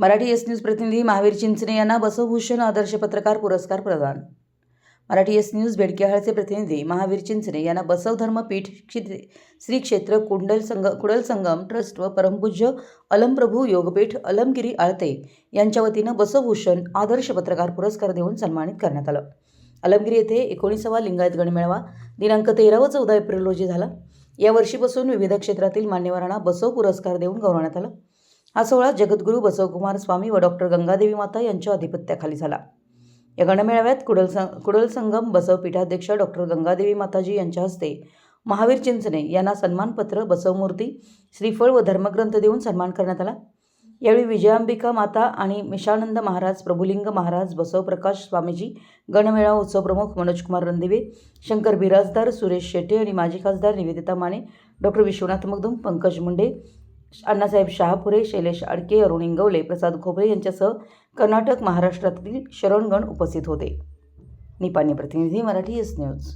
Marathi S news प्रतिनिधी महावीर चिंचणे यांना बसवभूषण आदर्श पत्रकार पुरस्कार प्रदान. मराठी एस न्यूज बेडकेहाळचे प्रतिनिधी महावीर चिंचणे यांना बसव धर्मपीठ श्री क्षेत्र कुंडल संग कुडल संगम ट्रस्ट व परमपूज्य अलमप्रभू योगपीठ अलमगिरी आळते यांच्या वतीनं बसवभूषण आदर्श पत्रकार पुरस्कार देऊन सन्मानित करण्यात आलं. अलमगिरी येथे एकोणीसावा लिंगायत गणमेळावा दिनांक तेरा व चौदा एप्रिल रोजी झाला. या वर्षीपासून विविध क्षेत्रातील मान्यवरांना बसव पुरस्कार देऊन गौरवण्यात आलं. हा सोहळा जगद्गुरू बसवकुमार स्वामी व डॉक्टर गंगादेवी माता यांच्या अधिपत्याखाली झाला. या गणमेळाव्यात कुडल संग कुडल संगम बसव पीठाध्यक्ष डॉक्टर गंगादेवी माताजी यांच्या हस्ते महावीर चिंचणे यांना सन्मानपत्र बसवमूर्ती श्रीफळ व धर्मग्रंथ देऊन सन्मान करण्यात आला. यावेळी विजयांबिका माता आणि मिशानंद महाराज प्रभुलिंग महाराज बसवप्रकाश स्वामीजी गणमेळा उत्सव प्रमुख मनोजकुमार रणदिवे शंकर बिराजदार सुरेश शेट्टी आणि माजी खासदार निवेदिता माने डॉक्टर विश्वनाथ मगदुम पंकज मुंडे अण्णासाहेब शहापुरे शैलेश अडके अरुण इंगवले प्रसाद खोबरे यांच्यासह कर्नाटक महाराष्ट्रातील शरणगण उपस्थित होते. निपाणी प्रतिनिधी मराठी एस न्यूज